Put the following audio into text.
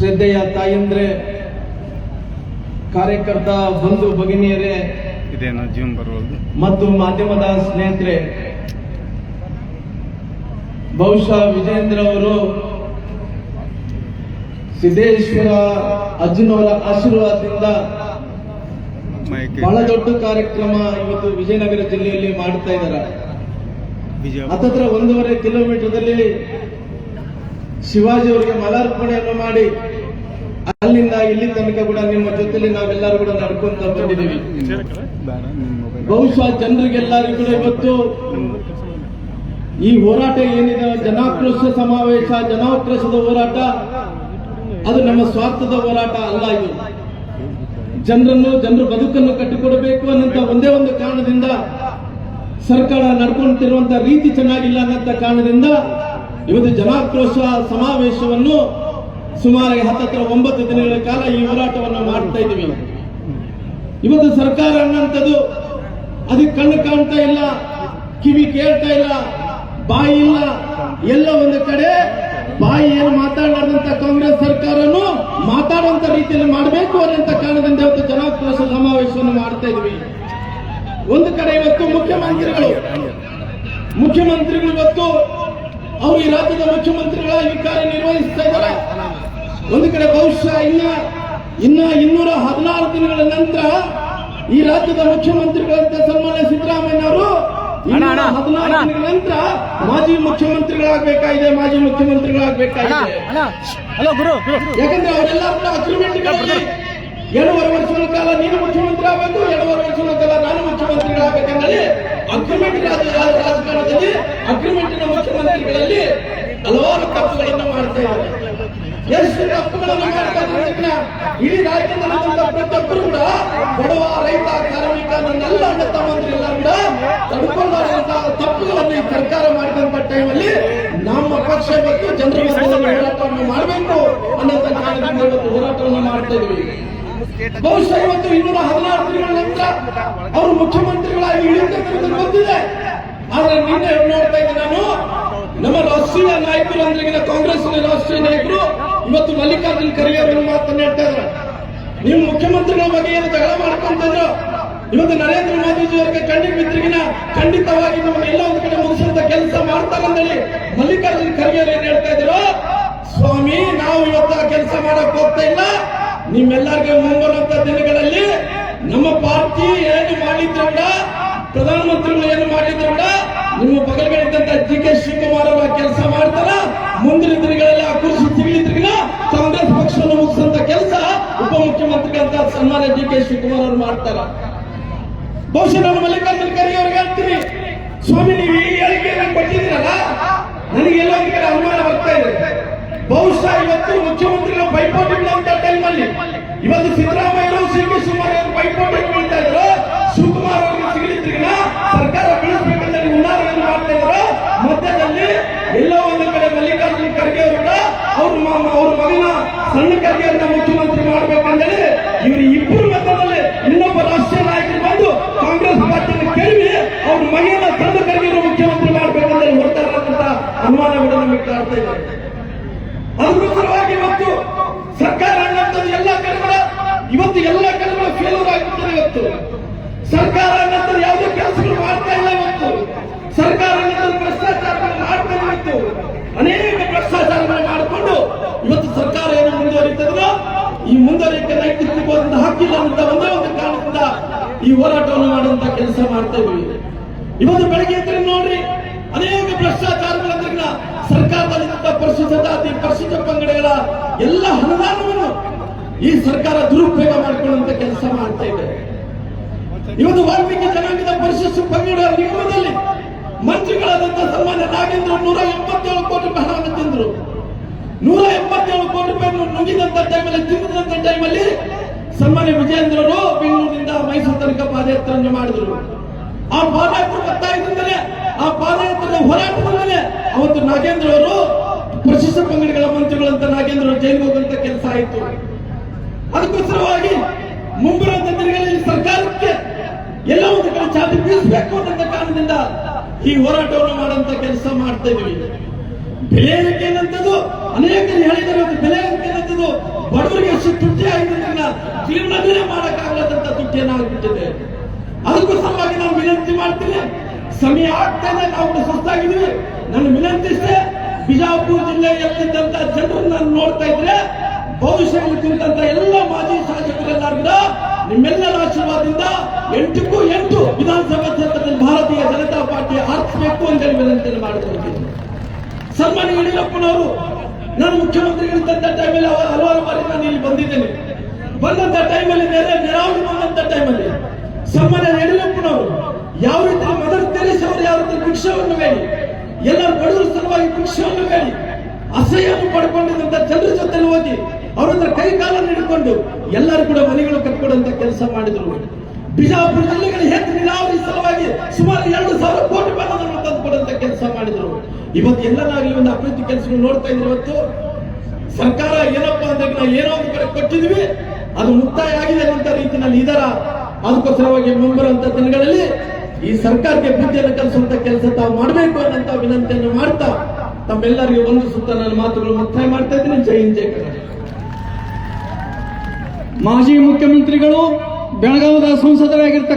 ಶ್ರದ್ಧೆಯ ತಾಯಂದ್ರೆ ಕಾರ್ಯಕರ್ತ ಬಂಧು ಭಗಿನಿಯರೇ ಇದೇನೋ ಜೀವನ ಬರುವುದು ಮತ್ತು ಮಾಧ್ಯಮದ ಸ್ನೇಹಿತರೆ ಬಹುಶಃ ವಿಜೇಂದ್ರ ಅವರು ಸಿದ್ದೇಶ್ವರ ಅರ್ಜುನವರ ಆಶೀರ್ವಾದದಿಂದ ಬಹಳ ದೊಡ್ಡ ಕಾರ್ಯಕ್ರಮ ಇವತ್ತು ವಿಜಯನಗರ ಜಿಲ್ಲೆಯಲ್ಲಿ ಮಾಡ್ತಾ ಇದ್ದಾರೆ. ಹತ್ತತ್ರ ಒಂದೂವರೆ ಕಿಲೋಮೀಟರ್ದಲ್ಲಿ ಶಿವಾಜಿ ಅವರಿಗೆ ಮಲಾರ್ಪಣೆಯನ್ನು ಮಾಡಿ ಅಲ್ಲಿಂದ ಇಲ್ಲಿ ತನಕ ಕೂಡ ನಿಮ್ಮ ಜೊತೆಲಿ ನಾವೆಲ್ಲರೂ ಕೂಡ ನಡ್ಕೊಂತ ಬಂದಿದ್ದೀವಿ. ಬಹುಶಃ ಜನರಿಗೆಲ್ಲರಿಗೂ ಕೂಡ ಇವತ್ತು ಈ ಹೋರಾಟ ಏನಿದೆ, ಜನಾಕ್ರೋಶ ಸಮಾವೇಶ, ಜನಾಕ್ರೋಶದ ಹೋರಾಟ, ಅದು ನಮ್ಮ ಸ್ವಾರ್ಥದ ಹೋರಾಟ ಅಲ್ಲ ಇದು. ಜನರನ್ನು, ಜನರ ಬದುಕನ್ನು ಕಟ್ಟಿಕೊಡಬೇಕು ಅನ್ನಂತ ಒಂದೇ ಒಂದು ಕಾರಣದಿಂದ ಸರ್ಕಾರ ನಡ್ಕೊಂತಿರುವಂತ ರೀತಿ ಚೆನ್ನಾಗಿಲ್ಲ ಅನ್ನಂತ ಕಾರಣದಿಂದ ಇವತ್ತು ಜನಾಕ್ರೋಶ ಸಮಾವೇಶವನ್ನು ಸುಮಾರು ಹತ್ತತ್ರ ಒಂಬತ್ತು ದಿನಗಳ ಕಾಲ ಈ ಹೋರಾಟವನ್ನು ಮಾಡ್ತಾ ಇದ್ದೀವಿ ಇವತ್ತು ಸರ್ಕಾರ ಅನ್ನಂಥದ್ದು ಅದಕ್ಕೆ ಕಣ್ಣು ಕಾಣ್ತಾ ಇಲ್ಲ, ಕಿವಿ ಕೇಳ್ತಾ ಇಲ್ಲ, ಬಾಯಿ ಇಲ್ಲ. ಎಲ್ಲ ಒಂದು ಕಡೆ ಬಾಯಿ ಏನು ಮಾತಾಡದಂತ ಕಾಂಗ್ರೆಸ್ ಸರ್ಕಾರನು ಮಾತಾಡುವಂತ ರೀತಿಯಲ್ಲಿ ಮಾಡಬೇಕು ಅನ್ನಂತ ಕಾರಣದಿಂದ ಇವತ್ತು ಜನಾಕ್ರೋಶ ಸಮಾವೇಶವನ್ನು ಮಾಡ್ತಾ ಇದ್ವಿ ಒಂದು ಕಡೆ ಇವತ್ತು ಮುಖ್ಯಮಂತ್ರಿಗಳು ಮುಖ್ಯಮಂತ್ರಿಗಳು ಇವತ್ತು ಅವರು ಈ ರಾಜ್ಯದ ಮುಖ್ಯಮಂತ್ರಿಗಳಾಗಿ ಕಾರ್ಯನಿರ್ವಹಿಸ್ತಾ ಇದ್ದಾರೆ. ಒಂದು ಕಡೆ ಬಹುಶಃ ಇನ್ನ ಇನ್ನ ಇನ್ನೂರ ಹದಿನಾರು ದಿನಗಳ ನಂತರ ಈ ರಾಜ್ಯದ ಮುಖ್ಯಮಂತ್ರಿಗಳಂತ ಸನ್ಮಾನ್ಯ ಸಿದ್ದರಾಮಯ್ಯ ಅವರು ಹದಿನಾರು ದಿನಗಳ ನಂತರ ಮಾಜಿ ಮುಖ್ಯಮಂತ್ರಿಗಳಾಗಬೇಕಾಗಿದೆ ಮಾಜಿ ಮುಖ್ಯಮಂತ್ರಿಗಳಾಗಬೇಕಾಗಿದೆ. ಯಾಕಂದ್ರೆ ಅವರೆಲ್ಲ ಕೂಡ ಅಗ್ರಿಮೆಂಟ್ಗಳಲ್ಲಿ ಎರಡೂವರೆ ವರ್ಷಗಳ ಕಾಲ ನೀನು ಮುಖ್ಯಮಂತ್ರಿ ಆಗಬೇಕು ಎರಡೂವರೆ ವರ್ಷಗಳ ಕಾಲ ನಾನು ಮುಖ್ಯಮಂತ್ರಿಗಳಾಗಬೇಕಂದ್ರೆ ಅಗ್ರಿಮೆಂಟ್ ರಾಜಕಾರಣದಲ್ಲಿ ಅಗ್ರಿಮೆಂಟಿನ ಮುಖ್ಯಮಂತ್ರಿಗಳಲ್ಲಿ ಹಲವಾರು ತಪ್ಪುಗಳನ್ನು ಮಾಡ್ತಾ ಇದ್ದಾರೆ ಎಷ್ಟು ತಪ್ಪುಗಳನ್ನು ಮಾಡ್ತಾ ಇದ್ದಾರೆ ಇಡೀ ರಾಜ್ಯದಲ್ಲಿ ಪ್ರತಿಯೊಬ್ಬರು ಕೂಡ ಬಡವ ರೈತ ಕಾರ್ಮಿಕ ನನ್ನೆಲ್ಲ ಅಣ್ಣ ತಮ್ಮಂದ್ರೆಲ್ಲ ಕೂಡ ತಡ್ಕೊಂಡಂತಹ ತಪ್ಪುಗಳನ್ನು ಈ ಸರ್ಕಾರ ಮಾಡಿದಂತ ಟೈಮಲ್ಲಿ ನಮ್ಮ ಪಕ್ಷ ಮತ್ತು ಜನರ ಹೋರಾಟವನ್ನು ಮಾಡಬೇಕು ಅನ್ನೋಂಥ ಕಾರಣದಿಂದ ಇವತ್ತು ಹೋರಾಟವನ್ನು ಮಾಡ್ತಾ ಇದ್ವಿ ಬಹುಶಃ ಇವತ್ತು ಇನ್ನೂರ ಹದಿನಾರು ತಿಂಗಳ ನಂತರ ಅವರು ಮುಖ್ಯಮಂತ್ರಿಗಳಾಗಿ ಇಳಿತಕ್ಕಂಥ ಗೊತ್ತಿದೆ ಆದ್ರೆ ನಿನ್ನೆ ನೋಡ್ತಾ ಇದ್ದೆ ನಾನು? ನಮ್ಮ ರಾಷ್ಟ್ರೀಯ ನಾಯಕರು ಅಂದ್ರೆ ಕಾಂಗ್ರೆಸ್ ಕಾಂಗ್ರೆಸ್ನ ರಾಷ್ಟ್ರೀಯ ನಾಯಕರು. ಇವತ್ತು ಮಲ್ಲಿಕಾರ್ಜುನ್ ಖರ್ಗೆ ಅವರು ಮಾತನ್ನ ಹೇಳ್ತಾ ಇದ್ರು ನೀವು ಮುಖ್ಯಮಂತ್ರಿಗಳ ಬಗ್ಗೆ ಏನು ಜಗಳ ಮಾಡ್ಕೊಂತಿದ್ರು ಇವತ್ತು ನರೇಂದ್ರ ಮೋದಿಜಿ ಅವರಿಗೆ ಕಣ್ಣಿಗೆ ಬಿದ್ರಿಗಿನ ಖಂಡಿತವಾಗಿ ನಮಗೆ ಎಲ್ಲ ಒಂದು ಕಡೆ ಮುಗಿಸುವಂತ ಕೆಲಸ ಮಾಡ್ತಾರೆ ಅಂತೇಳಿ ಮಲ್ಲಿಕಾರ್ಜುನ್ ಖರ್ಗೆ ಅವರು ಏನ್ ಹೇಳ್ತಾ ಇದ್ರು ಸ್ವಾಮಿ, ನಾವು ಇವತ್ತು ಆ ಕೆಲಸ ಮಾಡಕ್ ಹೋಗ್ತಾ ಇಲ್ಲ. ನಿಮ್ಮೆಲ್ಲರಿಗೂ ಮುಂಬರುವಂತ ದಿನಗಳಲ್ಲಿ ನಮ್ಮ ಪಾರ್ಟಿ ಏನು ಮಾಡಿದ್ರು ಕೂಡ, ಪ್ರಧಾನಮಂತ್ರಿಗಳು ಏನು ಮಾಡಿದ್ರು ಕೂಡ ನಿಮ್ಮ ಬಗಲ್ಗಳಿದ್ದಂತ ಜಿ ಕೆ ಶಿವಕುಮಾರ್ ಅವರ ಕೆಲಸ ದಿನಗಳಲ್ಲಿ ಆ ಕುರ್ಚಿ ಸಿಗಲಿದ್ರಿಗಿನ ಕಾಂಗ್ರೆಸ್ ಪಕ್ಷವನ್ನು ಮುಗಿಸುವಂತ ಕೆಲಸ ಉಪಮುಖ್ಯಮಂತ್ರಿಗಳಂತ ಸನ್ಮಾನ್ಯ ಡಿ ಕೆ ಶಿವಕುಮಾರ್ ಅವರು ಮಾಡ್ತಾರ. ಬಹುಶಃ ನಾನು ಮಲ್ಲಿಕಾರ್ಜುನ ಖರ್ಗೆ ಅವ್ರಿಗೆ ಹೇಳ್ತೀನಿ. ಸ್ವಾಮಿ, ನೀವು ಈ ಹೇಳಿಕೆಯನ್ನು ಕೊಟ್ಟಿದ್ದೀರಲ್ಲ? ನನಗೆ ಎಲ್ಲೋ ಅನುಮಾನ ಬರ್ತಾ ಇದೆ. ಬಹುಶಃ ಇವತ್ತು ಮುಖ್ಯಮಂತ್ರಿಗಳ ಪೈಪೋಟಿ ಅಂತ ಟೈಮಲ್ಲಿ. ಇವತ್ತು ಸಿದ್ದರಾಮಯ್ಯ ಸಿ ಕೆ ಶಿವಕುಮಾರ್ ಪೈಪೋಟಿ ಅವ್ರ ಮಗನ ಸಣ್ಣ ಅವ್ರನ್ನ ಮುಖ್ಯಮಂತ್ರಿ ಮಾಡ್ಬೇಕಂದ್ರೆ ಇವರು ಇಬ್ಬರು ಮತದಲ್ಲಿ ಇನ್ನೊಬ್ಬ ರಾಷ್ಟ್ರೀಯ ನಾಯಕರು ಬಂದು ಕಾಂಗ್ರೆಸ್ ಪಾರ್ಟಿಯನ್ನು ಕೆಡವಿ ಅವ್ರ ಮಗನ ಸಣ್ಣ ಮುಖ್ಯಮಂತ್ರಿ ಮಾಡ್ಬೇಕಂದ್ರೆ ಹೊರತಾರೆ ಅಂತ ಅನುಮಾನಗಳು ನಮಗೆ ಕಾಡ್ತಾ ಇದೆ. ಅದಕ್ಕೋಸ್ಕರವಾಗಿ ಇವತ್ತು ಸರ್ಕಾರ ಅನ್ನೋಂಥದ್ದು ಎಲ್ಲ ಕಡೆಗಳ ಇವತ್ತು ಎಲ್ಲ ಕಡೆಗಳ ಫೇಲ್ಯೂರ್ ಇವತ್ತು. ಸರ್ಕಾರ ಅನ್ನೋಂಥದ್ದು ಯಾವುದೇ ಕೆಲಸಗಳು ಮಾಡ್ತಾ ಇಲ್ಲ ಇವತ್ತು. ಸರ್ಕಾರ ಅನ್ನೋದು ಭ್ರಷ್ಟಾಚಾರಗಳು ಮಾಡ್ತಾ ಇವತ್ತು ಅನೇಕ ಭ್ರಷ್ಟಾಚಾರಗಳು ಮಾಡಿಕೊಂಡು ಇವತ್ತು ಸರ್ಕಾರ ಏನು ಮುಂದುವರಿತದೋ ಈ ಮುಂದುವರಿಕೆ ನೈತಿಕ ಅಂತ ಒಂದೇ ಒಂದು ಕಾರಣದಿಂದ ಈ ಹೋರಾಟವನ್ನು ಮಾಡುವಂತ ಕೆಲಸ ಮಾಡ್ತಾ ಇದ್ವಿ ಇವತ್ತು ಬೆಳಗ್ಗೆ ಎದ್ರೆ ನೋಡ್ರಿ, ಅನೇಕ ಭ್ರಷ್ಟಾಚಾರಗಳಂದ್ರೆ ಸರ್ಕಾರದಲ್ಲಿದ್ದ ಪರಿಶಿಷ್ಟ ಜಾತಿ, ಪರಿಶುದ್ಧ ಪಂಗಡಗಳ ಎಲ್ಲ ಅನುದಾನವನ್ನು ಈ ಸರ್ಕಾರ ದುರುಪಯೋಗ ಮಾಡಿಕೊಳ್ಳುವಂತ ಕೆಲಸ ಮಾಡ್ತಾ ಇದೆ. ಇವತ್ತು ವಾಲ್ಮೀಕಿ ಜನಾಂಗದ ಪರಿಶಿಷ್ಟ ಪಂಗಡ ನಿಗಮದಲ್ಲಿ ಮಂತ್ರಿಗಳಾದಂತಹ ಸನ್ಮಾನ್ಯ ನಾಗೇಂದ್ರ ನೂರ ಎಂಬತ್ತೇಳು ಕೋಟಿ ರೂಪಾಯಿ ತಿಂದ್ರು. ನೂರ ಎಂಬತ್ತೇಳು ಕೋಟಿ ರೂಪಾಯಿ ನುಂಗಿದಂತ ಟೈಮಲ್ಲಿ ತಿಂದಿದಂತ ಟೈಮಲ್ಲಿ ಸನ್ಮಾನ್ಯ ವಿಜಯೇಂದ್ರರು ಬೆಂಗಳೂರಿನಿಂದ ಮೈಸೂರು ತನಕ ಪಾದಯಾತ್ರೆಯನ್ನು ಮಾಡಿದ್ರು. ಆ ಪಾದಯಾತ್ರೆ ಒತ್ತಾಯದಿಂದಲೇ ಆ ಪಾದಯಾತ್ರೆ ಹೋರಾಟದಿಂದಲೇ ಅವತ್ತು ನಾಗೇಂದ್ರ ಅವರು ಪ್ರಶಸ್ತ ಪಂಗಡಗಳ ಮಂತ್ರಿಗಳಂತ ನಾಗೇಂದ್ರ ಅವರು ಜೈಲಿಗೆ ಹೋಗುವಂತ ಕೆಲಸ ಆಯಿತು. ಅದಕ್ಕೋಸ್ಕರವಾಗಿ ಮುಂಬರುವಂತ ದಿನಗಳಲ್ಲಿ ಸರ್ಕಾರಕ್ಕೆ ಎಲ್ಲ ಒಂದು ಕಡೆ ಚಾಟಿ ಬೀಳಿಸಬೇಕು ಅನ್ನೋ ಕಾರಣದಿಂದ ಈ ಹೋರಾಟವನ್ನು ಮಾಡುವಂತ ಕೆಲಸ ಮಾಡ್ತಾ ಇದೀವಿ ಬೆಲೆ ಏನಂತದ್ದು? ಅನೇಕರು ಹೇಳಿದ್ದಾರೆ ಬಡವರಿಗೆ ಏರಿಕೆ ಅನ್ನಂಥದ್ದು ಜೀವನದಲ್ಲೇ ತುಟ್ಟಿಯನ್ನು ತುಟ್ಟಿಯನ್ನಾಗ್ಬಿಟ್ಟಿದೆ ಅದಕ್ಕೂ ಸಲುವಾಗಿ ನಾವು ವಿನಂತಿ ಮಾಡ್ತೀನಿ. ಸಮಯ ಆಗ್ತಾ ಇದೆ, ನಾವು ಸುಸ್ತಾಗಿದ್ದೀವಿ. ನನ್ನ ವಿನಂತಿ ಇಷ್ಟೇ, ಬಿಜಾಪುರ ಜಿಲ್ಲೆಯಲ್ಲಿದ್ದಂತ ಜನರನ್ನ ನೋಡ್ತಾ ಇದ್ರೆ ಭವಿಷ್ಯದಲ್ಲಿ ಕುರಿತಂತ ಎಲ್ಲ ಮಾಜಿ ಶಾಸಕರೆಲ್ಲರೂ ಕೂಡ ನಿಮ್ಮೆಲ್ಲರ ಆಶೀರ್ವಾದದಿಂದ ಎಂಟಕ್ಕೂ ಎಂಟು ವಿಧಾನಸಭಾ ಕ್ಷೇತ್ರದಲ್ಲಿ ಭಾರತೀಯ ಜನತಾ ಪಾರ್ಟಿ ಆರಿಸಬೇಕು ಅಂತ ಹೇಳಿ ವಿನಂತಿಯನ್ನು ಮಾಡಿಕೊಳ್ತೀನಿ ಸನ್ಮಾನ್ಯ ಯಡಿಯೂರಪ್ಪನವರು ನಾನು ಮುಖ್ಯಮಂತ್ರಿಗಳಿದ್ದಂತ ಟೈಮಲ್ಲಿ ಅವರ ಹಲವಾರು ಬಾರಿ ನಾನು ಇಲ್ಲಿ ಬಂದಿದ್ದೇನೆ. ಬಂದಂತ ಟೈಮಲ್ಲಿ ನೆರೆ ನೆರವಾಗಿ ಬಂದಂತ ಟೈಮಲ್ಲಿ ಸನ್ಮಾನ್ಯ ಯಡಿಯೂರಪ್ಪನವರು ಯಾವ ರೀತಿ ಮದರ್ ತೆರೇಸ್ ಅವರು ಯಾವ ರೀತಿ ಭಿಕ್ಷವನ್ನು ಹೇಳಿ, ಎಲ್ಲರೂ ಬಡವರ ಸಲುವಾಗಿ ಭಿಕ್ಷವನ್ನು ಬೇಡಿ ಅಸಹ್ಯವನ್ನು ಪಡ್ಕೊಂಡಿದ್ದಂತ ಜನರ ಜೊತೆ ಹೋಗಿ ಅವ್ರ ಹತ್ರ ಕೈ ಕಾಲನ್ನು ಹಿಡ್ಕೊಂಡು ಎಲ್ಲರೂ ಕೂಡ ಮನೆಗಳು ಕಟ್ಕೊಡುವಂತ ಕೆಲಸ ಮಾಡಿದ್ರು. ಬಿಜಾಪುರ ಜಿಲ್ಲೆಗಳ ಹೆಚ್ಚು ನೀರಾವರಿ ಸಲುವಾಗಿ ಸುಮಾರು ಎರಡು ಸಾವಿರ ಕೋಟಿ ರೂಪಾಯಿಗಳನ್ನು ತಂದುಕೊಡುವಂತ ಕೆಲಸ ಮಾಡಿದ್ರು. ಇವತ್ತು ಎಲ್ಲರಾಗಲಿ ಒಂದು ಅಭಿವೃದ್ಧಿ ಕೆಲಸಗಳು ನೋಡ್ತಾ ಇದ್ರೆ ಇವತ್ತು ಸರ್ಕಾರ ಏನಪ್ಪಾ ಅಂದ್ರೆ ನಾವು ಏನೋ ಒಂದು ಕಡೆ ಕೊಟ್ಟಿದ್ವಿ ಅದು ಮುಕ್ತಾಯ ಆಗಿದೆ ಅನ್ನುವಂತ ರೀತಿಯಲ್ಲಿ ಇದರ ಅದಕ್ಕೋಸ್ಕರವಾಗಿ ಮುಂಬರುವಂತ ದಿನಗಳಲ್ಲಿ ಈ ಸರ್ಕಾರಕ್ಕೆ ಬುದ್ಧಿಯನ್ನು ಕಲಿಸುವಂತ ಕೆಲಸ ತಾವು ಮಾಡಬೇಕು ಅನ್ನಂತ ವಿನಂತಿಯನ್ನು ಮಾಡ್ತಾ ತಮ್ಮೆಲ್ಲರಿಗೂ ಒಂದು ಸುತ್ತ ನನ್ನ ಮಾತುಗಳು ಮುಕ್ತಾಯ ಮಾಡ್ತಾ ಇದ್ದೀನಿ. ಜೈ ಜಯ ಮಾಜಿ ಮುಖ್ಯಮಂತ್ರಿಗಳು ಬೆಳಗಾವದ ಸಂಸದರಾಗಿರ್ತಕ್ಕಂಥ